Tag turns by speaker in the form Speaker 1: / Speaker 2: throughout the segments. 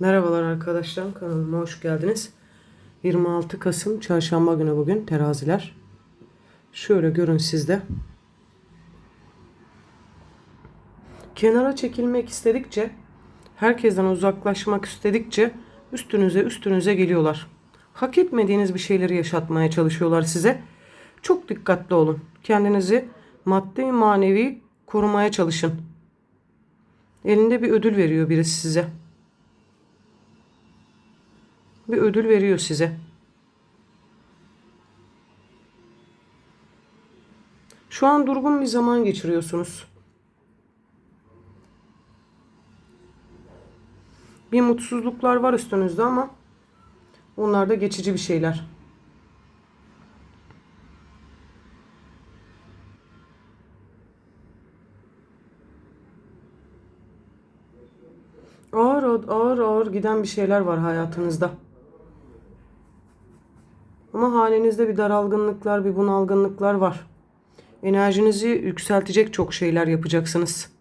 Speaker 1: Merhabalar arkadaşlar kanalıma hoş geldiniz. 26 Kasım çarşamba günü bugün teraziler. Şöyle görün sizde. Kenara çekilmek istedikçe, herkesten uzaklaşmak istedikçe üstünüze üstünüze geliyorlar. Hak etmediğiniz bir şeyleri yaşatmaya çalışıyorlar size. Çok dikkatli olun. Kendinizi maddi manevi korumaya çalışın. Elinde bir ödül veriyor birisi size. Bir ödül veriyor size. Şu an durgun bir zaman geçiriyorsunuz. Bir mutsuzluklar var üstünüzde ama onlar da geçici bir şeyler. Ağır ağır ağır giden bir şeyler var hayatınızda. Ama halinizde bir daralgınlıklar, bir bunalgınlıklar var. Enerjinizi yükseltecek çok şeyler yapacaksınız.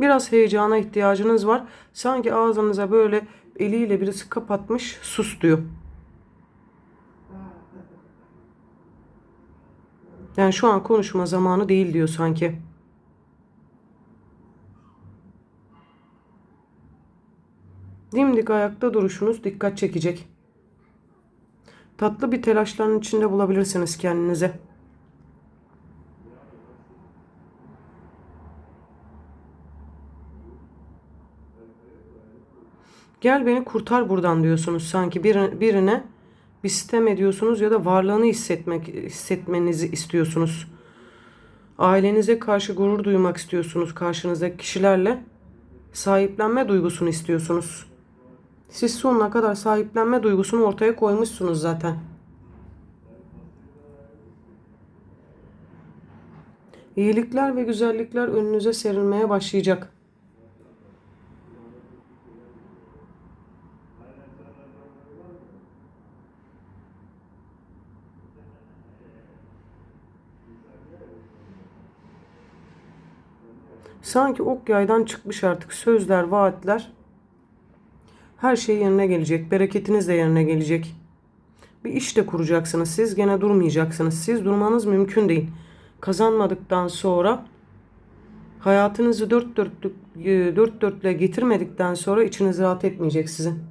Speaker 1: Biraz heyecana ihtiyacınız var. Sanki ağzınıza böyle eliyle birisi kapatmış, sus diyor. Yani şu an konuşma zamanı değil diyor sanki. Dimdik ayakta duruşunuz dikkat çekecek. Tatlı bir telaşların içinde bulabilirsiniz kendinizi. Gel beni kurtar buradan diyorsunuz sanki bir, birine bir sitem ediyorsunuz ya da varlığını hissetmek hissetmenizi istiyorsunuz. Ailenize karşı gurur duymak istiyorsunuz karşınızdaki kişilerle. Sahiplenme duygusunu istiyorsunuz. Siz sonuna kadar sahiplenme duygusunu ortaya koymuşsunuz zaten. İyilikler ve güzellikler önünüze serilmeye başlayacak. Sanki ok yaydan çıkmış artık sözler, vaatler her şey yerine gelecek. Bereketiniz de yerine gelecek. Bir iş de kuracaksınız. Siz gene durmayacaksınız. Siz durmanız mümkün değil. Kazanmadıktan sonra hayatınızı dört dörtlük e, dört dörtle getirmedikten sonra içiniz rahat etmeyecek sizin.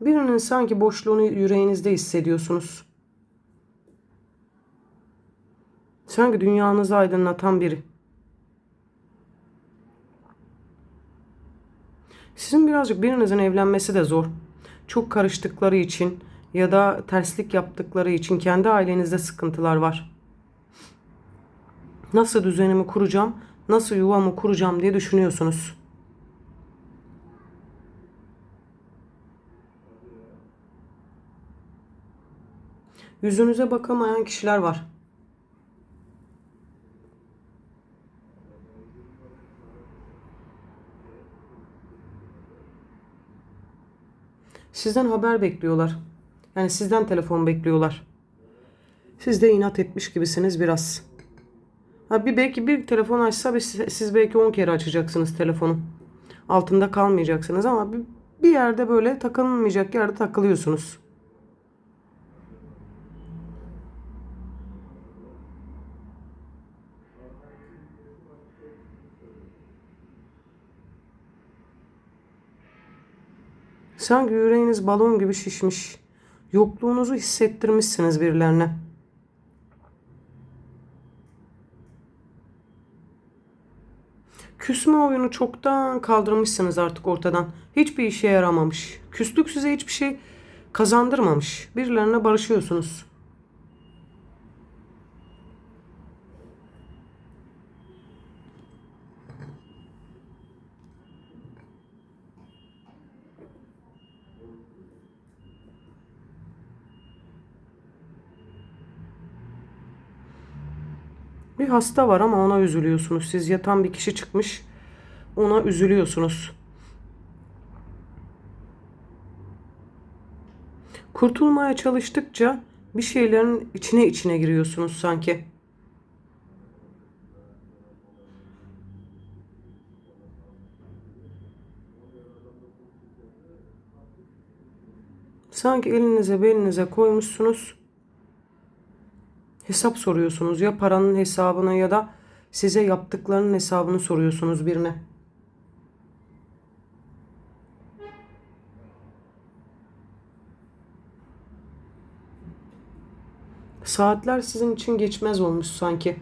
Speaker 1: Birinin sanki boşluğunu yüreğinizde hissediyorsunuz. Sanki dünyanızı aydınlatan biri. Sizin birazcık birinizin evlenmesi de zor. Çok karıştıkları için ya da terslik yaptıkları için kendi ailenizde sıkıntılar var. Nasıl düzenimi kuracağım, nasıl yuvamı kuracağım diye düşünüyorsunuz. Yüzünüze bakamayan kişiler var. Sizden haber bekliyorlar. Yani sizden telefon bekliyorlar. Siz de inat etmiş gibisiniz biraz. Ha bir belki bir telefon açsa siz belki 10 kere açacaksınız telefonu. Altında kalmayacaksınız ama bir yerde böyle takılmayacak yerde takılıyorsunuz. Sanki yüreğiniz balon gibi şişmiş. Yokluğunuzu hissettirmişsiniz birilerine. Küsme oyunu çoktan kaldırmışsınız artık ortadan. Hiçbir işe yaramamış. Küslük size hiçbir şey kazandırmamış. Birilerine barışıyorsunuz. Bir hasta var ama ona üzülüyorsunuz. Siz yatan bir kişi çıkmış. Ona üzülüyorsunuz. Kurtulmaya çalıştıkça bir şeylerin içine içine giriyorsunuz sanki. Sanki elinize belinize koymuşsunuz. Hesap soruyorsunuz ya paranın hesabını ya da size yaptıklarının hesabını soruyorsunuz birine. Saatler sizin için geçmez olmuş sanki.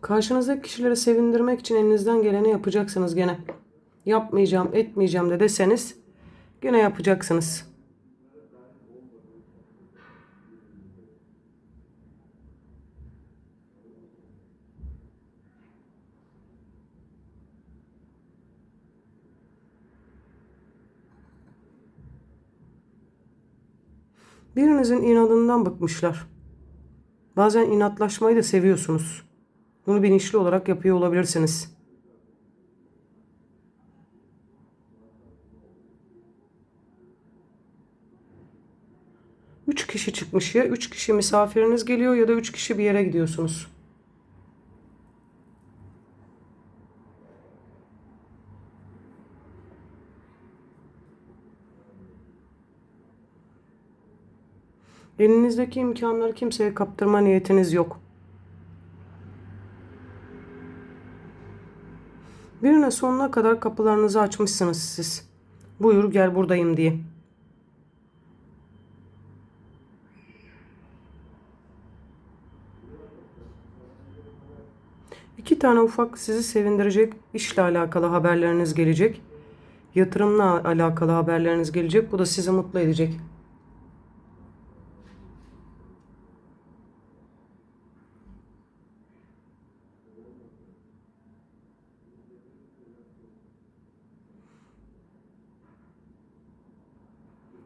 Speaker 1: Karşınızdaki kişileri sevindirmek için elinizden geleni yapacaksınız gene. Yapmayacağım, etmeyeceğim de deseniz gene yapacaksınız. Birinizin inadından bıkmışlar. Bazen inatlaşmayı da seviyorsunuz. Bunu bilinçli olarak yapıyor olabilirsiniz. Üç kişi çıkmış ya. Üç kişi misafiriniz geliyor ya da üç kişi bir yere gidiyorsunuz. Elinizdeki imkanları kimseye kaptırma niyetiniz yok. Birine sonuna kadar kapılarınızı açmışsınız siz. Buyur gel buradayım diye. Tane ufak sizi sevindirecek işle alakalı haberleriniz gelecek. Yatırımla alakalı haberleriniz gelecek. Bu da sizi mutlu edecek.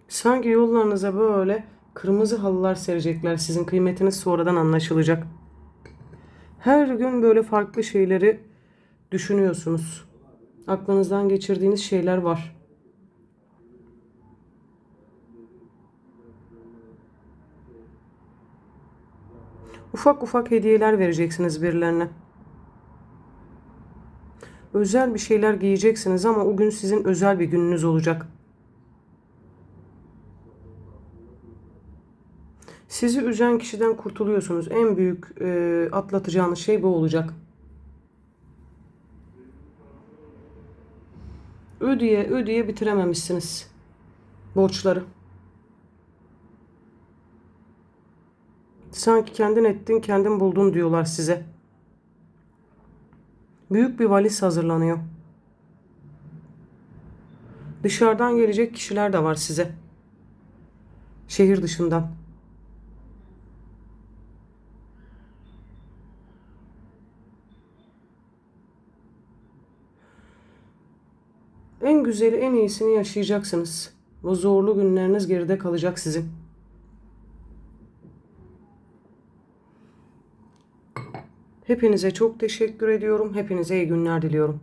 Speaker 1: Sanki yollarınıza böyle kırmızı halılar serecekler. Sizin kıymetiniz sonradan anlaşılacak. Her gün böyle farklı şeyleri düşünüyorsunuz. Aklınızdan geçirdiğiniz şeyler var. Ufak ufak hediyeler vereceksiniz birilerine. Özel bir şeyler giyeceksiniz ama o gün sizin özel bir gününüz olacak. Sizi üzen kişiden kurtuluyorsunuz. En büyük e, atlatacağınız şey bu olacak. Ödeye ödeye bitirememişsiniz borçları. Sanki kendin ettin, kendin buldun diyorlar size. Büyük bir valiz hazırlanıyor. Dışarıdan gelecek kişiler de var size. Şehir dışından. En güzeli, en iyisini yaşayacaksınız. Bu zorlu günleriniz geride kalacak sizin. Hepinize çok teşekkür ediyorum. Hepinize iyi günler diliyorum.